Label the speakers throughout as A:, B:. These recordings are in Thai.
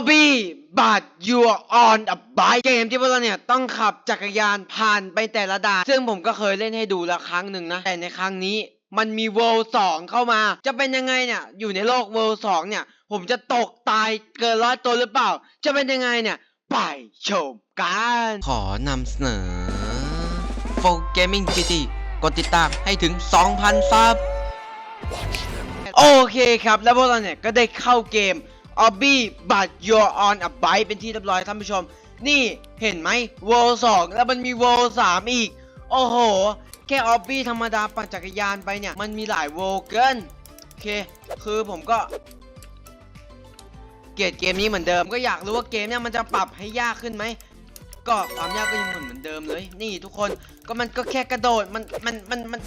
A: Obby but you're on a bike เกมที่พวกเราเนี่ยต้องขับจักรยานผ่านไปแต่ละด่าน ซึ่งผมก็เคยเล่นให้ดูแล้วครั้งหนึ่งนะ แต่ในครั้งนี้มันมี World 2 เข้ามา จะเป็นยังไงเนี่ย อยู่ในโลก World 2 เนี่ย ผมจะตกตายเกินร้อยตัวหรือเปล่า จะเป็นยังไงเนี่ย ไปชมกัน ขอนำเสนอ Full Gaming GT กดติดตามให้ถึง 2,000 ซับ โอเคครับ แล้วพวกเราเนี่ยก็ได้เข้าเกม Obby but you're on a bike เป็นที่เรียบร้อยท่านผู้ชม นี่เห็นไหม World 2 แล้วมันมี World 3 อีก โอ้โห แค่ Obby ธรรมดาปั่นจักรยานไปเนี่ย มันมีหลาย World เกิน โอเค คือผมก็ เกลียดเกมนี้เหมือนเดิม ก็อยากรู้ว่าเกมเนี่ยมันจะปรับให้ยากขึ้นไหมก็ความยากก็ยังเหมือนเหมือนเดิมเลย นี่ทุกคนก็มันก็แค่กระโดดมันมันมันมัน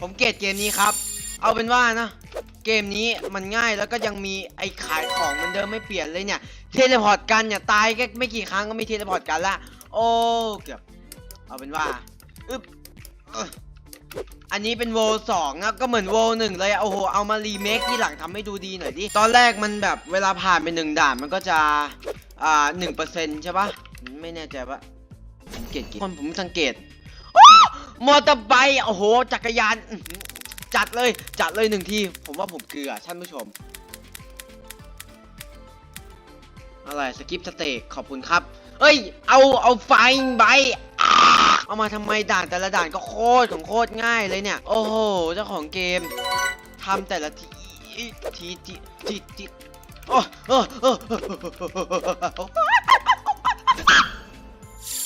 A: ผมเกลียดเกมนี้ครับ เอาเป็นว่านะ เกมนี้มันง่ายแล้วก็ยังมีไอ้ขายของเหมันเดิมไม่เปลี่ยนเลยเนี่ย เทเลพอร์ตกันเนี่ยตายแค่ไม่กี่ครั้งก็ไมีเทเลพอร์ตกันละ โอ้เกือบเอาเป็นว่าอึบเอ้ออันนี้เป็นโวสองนะก็เหมือนโวหนึ่งเลยโอ้โหเอามารีเมคที่หลังทำให้ดูดีหน่อยดิ ตอนแรกมันแบบเวลาผ่านไปหนึ่งด่านมันก็จะ อ่าหนึ่งเปอร์เซ็นต์ใช่ปะไม่แน่ใจว่าผมเกลียดเกมคนผมสังเกตอ้อมอเตอร์ไบค์โอ้โห จักรยานอ จัดเลยจัดเลยหนึ่งที ผมว่าผมเกลือท่านผู้ชม อะไรสกิปสเต็กขอบคุณครับ เอ้ย เอาเอาไฟใบเอามาทำไมด่านแต่ละด่านก็โคตรของโคตรง่ายเลยเนี่ย โอ้โหเจ้าของเกมทำแต่ละทีทีทีทีทีโอ้โอ้โอ้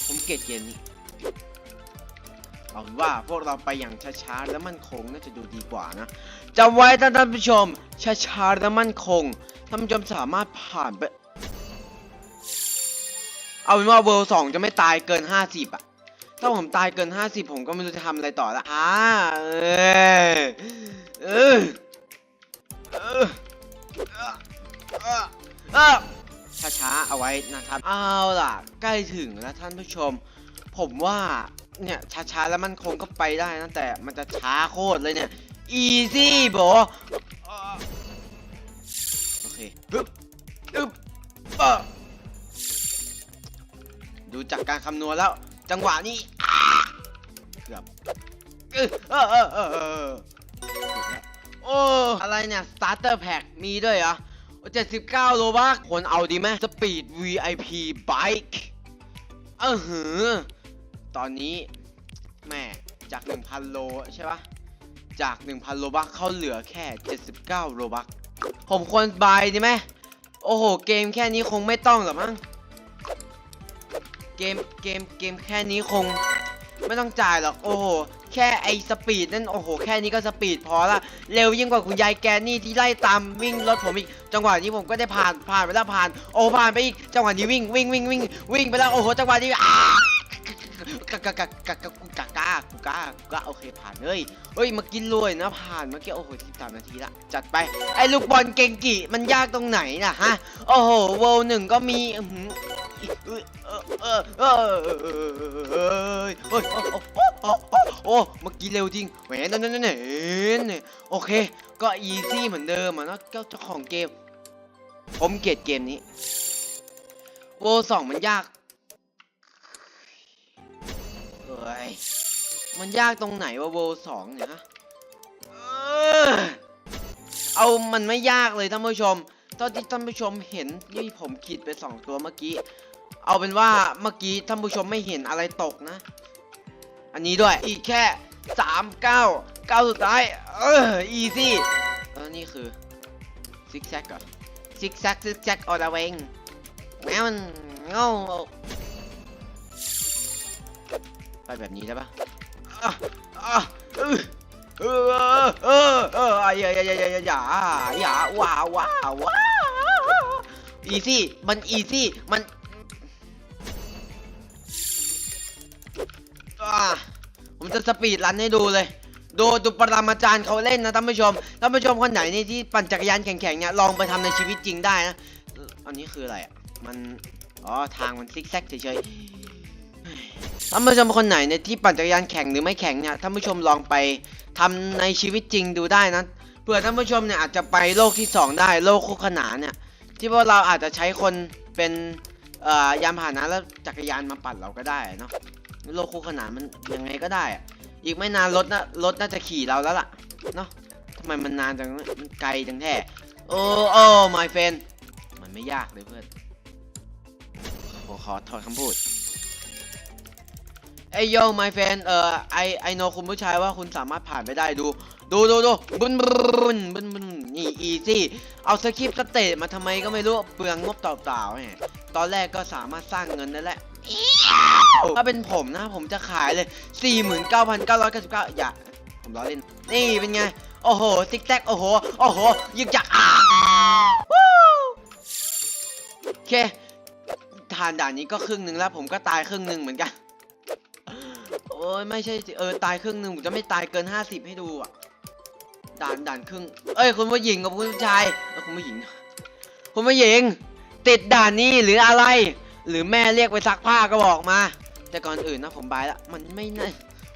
A: ผมเกลียดเกมนี้ เอาเป็นว่าพวกเราไปอย่างช้าๆแล้วมั่นคงน่าจะดูดีกว่านะจำไว้ท่านผู้ชมช้าๆแล้วมั่นคงท่านผู้ชมสามารถผ่านไปเอาเป็นว่าเวลสองจะไม่ตายเกิน50อะถ้าผมตายเกิน50ผมก็ไม่รู้จะทำอะไรต่อละอ่าเออเออเออเออช้าๆเอาไว้นะครับ เอาล่ะ ใกล้ถึงแล้วท่านผู้ชม ผมว่า เนี่ยช้าๆแล้วมันคงก็ไปได้นะแต่มันจะช้าโคตรเลยเนี่ย easy บอโอเคปึ๊บปึ๊บเออดูจากการคำนวณแล้ว จังหวะนี้เกือบเออเออเออเออโอ้อะไรเนี่ย starter pack มีด้วยเหรอ79 โลบักคนเอาดีไหม speed VIP bike เออหือ ตอนนี้แม่จาก 1,000 โลใช่ปะจาก 1,000 โลบักเขาเหลือแค่ 79 โลบักผมควรบายดีไหมโอ้โห เกมแค่นี้คงไม่ต้องหรอกมั้งเกมเกมเกมแค่นี้คงไม่ต้องจ่ายหรอกโอ้โห แค่ไอสปีดนั่นโอ้โห แค่นี้ก็สปีดพอละเร็วยิ่งกว่าคุณยายแกนี่ที่ไล่ตามวิ่งรถผมอีก จังหวะนี้ผมก็ได้ผ่านผ่านไปแล้วผ่าน โอ้ผ่านไปอีกจังหวะนี้วิ่งวิ่งวิ่งวิ่งวิ่งไปแล้วโอ้โหจังหวะนี้อ้า กะกกะกะกะกูกะกะกูกะกูกะโอเคผ่านเฮ้ยเฮ้ยมื่อกี้รวยนะผ่านเมื่อกี้โอ้โหสิบสามนาทีละจัดไปไอ้ลูกบอลเก่งกี่มันยากตรงไหนน่ะฮะโอ้โหเวลหนึ่งก็มีเออเออเออเออเออเออเออเฮ้ยโอ้โอ้โอ้โอ้โอ้เมื่อกี้เร็วจริงแหวนนั่นนั่นนั่นโอเค ก็อีซี่เหมือนเดิมอะนะเจ้าของเกม ผมเกลียดเกมนี้เวลสองมันยาก ยมันยากตรงไหนวะโวสองเนี่ยฮะเอามันไม่ยากเลยท่านผู้ชมตอนที่ท่านผู้ชมเห็นที่ผมขีดไปสองตัวเมื่อกี้ เอาเป็นว่าเมื่อกี้ท่านผู้ชมไม่เห็นอะไรตกนะ อันนี้ด้วยอีกแค่สามเก้าเก้าสุดท้าย เอออีซี่แล้วนี่คือซิกแซกเหรอซิกแซกซิกแซกออร์เวงแมวมันเงา ไปแบบนี้ได้ปะอะอะเออเออเออเอออย่าอย่าอย่าอย่าอย่าอย่าอย่าว้าวว้าวว้าวอีซี่มันอีซี่มันอะผมจะสปีดรันให้ดูเลย ดูดูปรมาจารย์เขาเล่นนะท่านผู้ชมท่านผู้ชมคนไหนนี่ที่ปั่นจักรยานแข่งๆเนี่ยลองไปทำในชีวิตจริงได้นะ อันนี้คืออะไรอะ มัน อ๋อ ทางมันซิกแซกเฉยๆ ท่านผู้ชมคนไหนเนี่ยที่ปั่นจักรยานแข่งหรือไม่แข่งเนี่ยท่านผู้ชมลองไปทำในชีวิตจริงดูได้นะเผื่อท่านผู้ชมเนี่ยอาจจะไปโลกที่ 2 ได้โลกคู่ขนานเนี่ยที่พวกเราอาจจะใช้คนเป็นยานพาหนะแล้วจักรยานมาปั่นเราก็ได้เนาะโลกคู่ขนานมันยังไงก็ได้อะอีกไม่นานรถนะรถน่าจะขี่เราแล้วล่ะเนาะทำไมมันนานจังมันไกลจังแท้โอ้โอ้ my friend มันไม่ยากเลยเพื่อนขอขอถอดคำพูด เอ้ยโย my friend เอ่อไอไอโนคุณผู้ชายว่าคุณสามารถผ่านไปได้ดู ดูดูดูบุนบุนบุนบุนนี่อีซี่เอาสคริปต์สเตทมาทำไมก็ไม่รู้เปลืองงบเปล่าๆแหมตอนแรกก็สามารถสร้างเงินได้แล้วถ้าเป็นผมนะผมจะขายเลย 49,999 อย่า ผมล้อเล่น นี่เป็นไง โอ้โหติ๊กแท็กโอ้โห โอ้โหยึกจักอ่าวู้โอเคทานด่านนี้ก็ครึ่งหนึ่งแล้วผมก็ตายครึ่งหนึ่งเหมือนกัน โอ้ยไม่ใช่สิเออตายครึ่งหนึ่งผมจะไม่ตายเกิน50ให้ดูอะด่านด่านครึ่ง เอ้ยคุณผู้หญิงกับคุณผู้ชายเอ้ยคุณผู้หญิงคุณผู้หญิง ติดด่านนี้หรืออะไร หรือแม่เรียกไปซักผ้าก็บอกมา แต่ก่อนอื่นนะผมบายละมันไม่น่า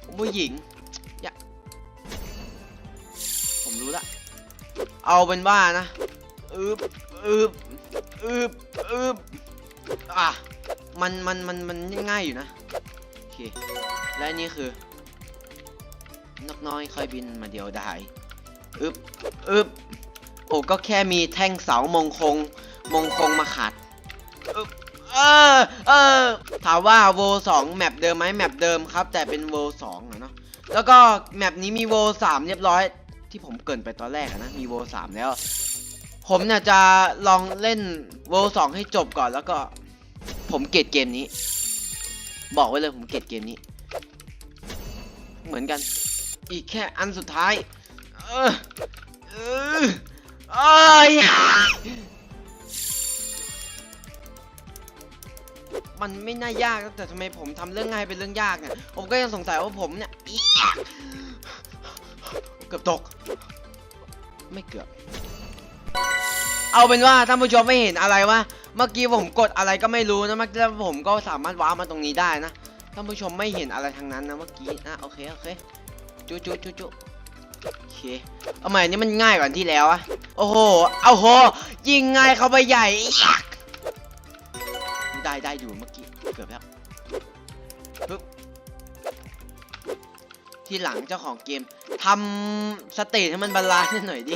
A: คุณผู้หญิงอย่าผมรู้ละเอาเป็นว่านะอึบอึบอึบอึบอะมันมันมันมันง่ายอยู่นะโอเค และนี่คือนกน้อยค่อยบินมาเดียวไดายอึบอึบโอ้ก็แค่มีแท่งเสามงคง มงคงมาขัดอึบเออเออถามว่าโวสองแมปเดิมไหมแมปเดิมครับ แต่เป็นโวสองอะเนาะแล้วก็แมปนี้มีโวสามเรียบร้อย ที่ผมเกินไปตอนแรกนะมีโวสามแล้ว ผมเนี่ยจะลองเล่นโวสองให้จบก่อนแล้วก็ ผมเกลียดเกมนี้ บอกไว้เลยผมเกลียดเกมนี้ เหมือนกัน อีกแค่อันสุดท้าย เออเออเอยมันไม่น่ายากแต่ทำไมผมทำเรื่องง่ายเป็นเรื่องยากเนี่ยผมก็ยังสงสัยว่าผมเนี่ยเกือบตก ไม่เกือบ เอาเป็นว่าท่านผู้ชมไม่เห็นอะไรวะเมื่อกี้ผมกดอะไรก็ไม่รู้นะเมื่อกี้ผมก็สามารถว้าร์ปมาตรงนี้ได้นะ ท่านผู้ชมไม่เห็นอะไรทางนั้นนะเมื่อกี้นะโอเคโอเคจุจุจุจุโอเคเอาใหม่นี่มันง่ายกว่าที่แล้วอะโอ้โหเอาโหยิงง่ายเข้าไปใหญ่ได้ได้อยู่เมื่อกี้เกือบแล้วปึ๊บที่หลังเจ้าของเกมทำสเตจให้มันบาลานซ์หน่อยดิ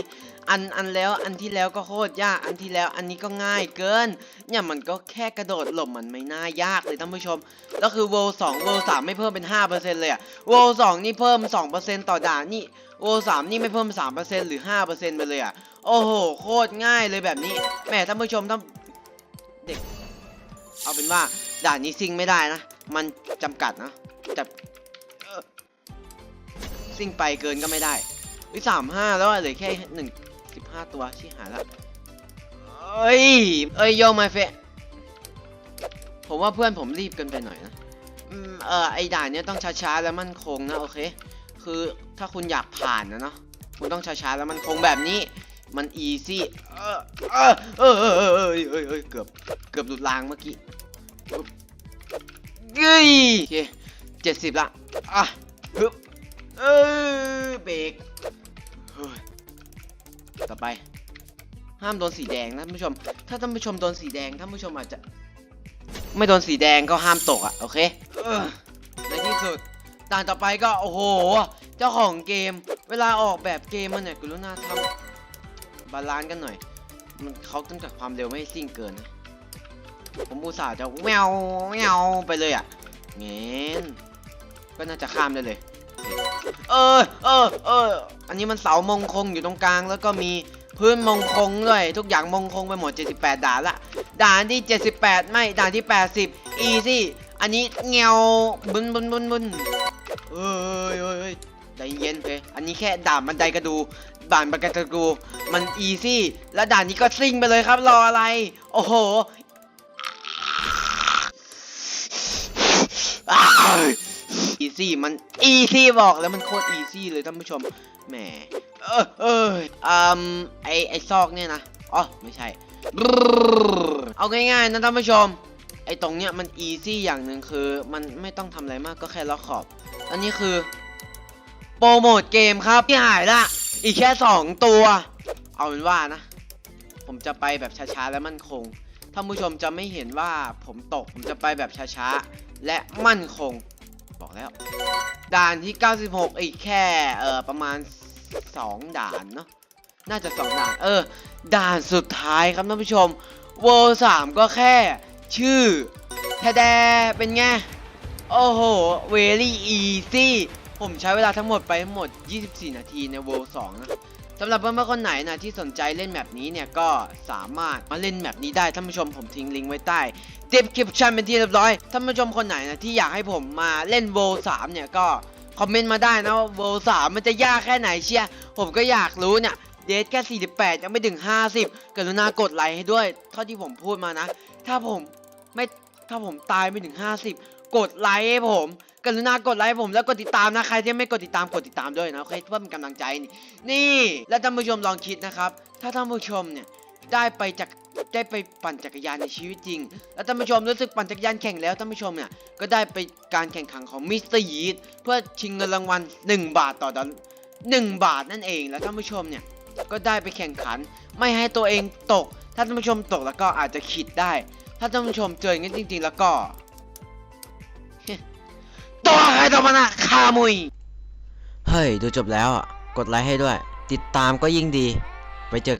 A: อันอันแล้วอันที่แล้วก็โคตรยาก อันที่แล้วอันนี้ก็ง่ายเกิน เนี่ยมันก็แค่กระโดดหลบมันไม่น่ายากเลยท่านผู้ชม แล้วคือ World 2 World 3 ไม่เพิ่มเป็น 5%เลยอะ World 2 นี่เพิ่ม 2%ต่อด่านนี่ World 3 นี่ไม่เพิ่ม 3%หรือ 5%ไปเลยอะโอ้โห โคตรง่ายเลยแบบนี้แหมท่านผู้ชมท่านเด็ก เอาเป็นว่าด่านนี้ซิงไม่ได้นะ มันจำกัดนะแต่เอ่อซิงไปเกินก็ไม่ได้วิสามห้าแล้วเหลือแค่หนึ่ง ห้าตัวชิหายละเอ้ย เอ้ยโยมาเฟะผมว่าเพื่อนผมรีบกันไปหน่อยนะอเออไอด่านเนี้ยต้องช้าๆแล้วมั่นคงนะโอเค คือถ้าคุณอยากผ่านนะเนาะคุณต้องช้าๆแล้วมันคงแบบนี้ มันอีซี่เออเออเออเออเออเกือบเกือบหลุดรางเมื่อกี้เฮ้ยโอเคเจ็ดสิบละอะฮึบเออเบรก ต่อไป ห้ามโดนสีแดงนะท่านผู้ชม ถ้าท่านผู้ชมโดนสีแดงท่านผู้ชมอาจจะ ไม่โดนสีแดงก็ห้ามตกอะโอเคในที่สุดด่านต่อไปก็โอ้โห เจ้าของเกม เวลาออกแบบเกมมันเนี่ยกรุณาทำบาลานซ์กันหน่อยมันเขาต้องจัดความเร็วไม่ให้ซิ่งเกินนะผมอุตส่าห์จะแมวแมวไปเลยอะเงี้นก็น่าจะข้ามได้เลย เออเออเออ อันนี้มันเสามงคงอยู่ตรงกลาง แล้วก็มีพื้นมงคงด้วยทุกอย่างมงคงไปหมด 78 ด่านละด่านที่ 78 ไม่ด่านที่ 80 easy อันนี้เงียวบุนบุนบุนบุนเอ้ยเอ้ยเอ้ยใจเย็นเพอันนี้แค่ด่านบันไดกระดูด่านบันไดกระดู มัน easy แล้วด่านนี้ก็ซิ่งไปเลยครับรออะไร โอ้โห อีซี่มันอีซี่บอกแล้วมันโคตรอีซี่เลยท่านผู้ชมแหมเออเอออืมไอไอซอกเนี่ยนะอ๋อไม่ใช่ เอาง่ายๆนะท่านผู้ชม ไอตรงเนี้ยมันอีซี่อย่างหนึ่งคือมันไม่ต้องทำอะไรมากก็แค่ล็อกขอบ อันนี้คือโปรโมทเกมครับที่หายละ อีกแค่สองตัว เอาเป็นว่านะ ผมจะไปแบบช้าๆและมั่นคงท่านผู้ชมจะไม่เห็นว่าผมตกผมจะไปแบบช้าๆและมั่นคง บอกแล้ว ด่านที่ 96 อีกแค่เออประมาณ 2 ด่านเนาะน่าจะ 2 ด่าน เออ ด่านสุดท้ายครับท่านผู้ชมเวลสามก็แค่ ชื่อแทแดเป็นไง โอ้โห very easy ผมใช้เวลาทั้งหมดไปทั้งหมด 24 นาทีใน World 2นะสำหรับเพื่อนๆคนไหนนะที่สนใจเล่นแบบนี้เนี่ยก็สามารถมาเล่นแบบนี้ได้ท่านผู้ชมผมทิ้งลิงก์ไว้ใต้ description เป็นที่เรียบร้อย ท่านผู้ชมคนไหนนะที่อยากให้ผมมาเล่น World 3เนี่ยก็คอมเมนต์มาได้นะว่า World 3มันจะยากแค่ไหนเชียร์ผมก็อยากรู้เนี่ยเดทแค่ 48 ยังไม่ถึง 50 กรุณากดไลค์ให้ด้วย เท่าที่ผมพูดมานะ ถ้าผมไม่ถ้าผมตายไม่ถึง 50 กดไลค์ให้ผม กรุณากดไลค์ผมแล้วกดติดตามนะ ใครที่ไม่กดติดตามกดติดตามด้วยนะโอเคเพื่อเป็นกำลังใจนี่นี่แล้วท่านผู้ชมลองคิดนะครับ ถ้าท่านผู้ชมเนี่ย ได้ไปจากได้ไปปั่นจักรยานในชีวิตจริง แล้วท่านผู้ชมรู้สึกปั่นจักรยานแข่งแล้วท่านผู้ชมเนี่ยก็ได้ไปการแข่งขันของมิสเตอร์ยีดเพื่อชิงเงินรางวัล1 บาทต่อดอลหนึ่งบาทนั่นเองแล้วท่านผู้ชมเนี่ยก็ได้ไปแข่งขัน ไม่ให้ตัวเองตก ถ้าท่านผู้ชมตกแล้วก็อาจจะขิดได้ ถ้าท่านผู้ชมเจออย่างนี้จริง ๆ แล้วก็ตัวใครตัวมันอะคามุยเฮ้ย ดูจบแล้วอะ กดไลค์ให้ด้วย ติดตามก็ยิ่งดี ไปเจอ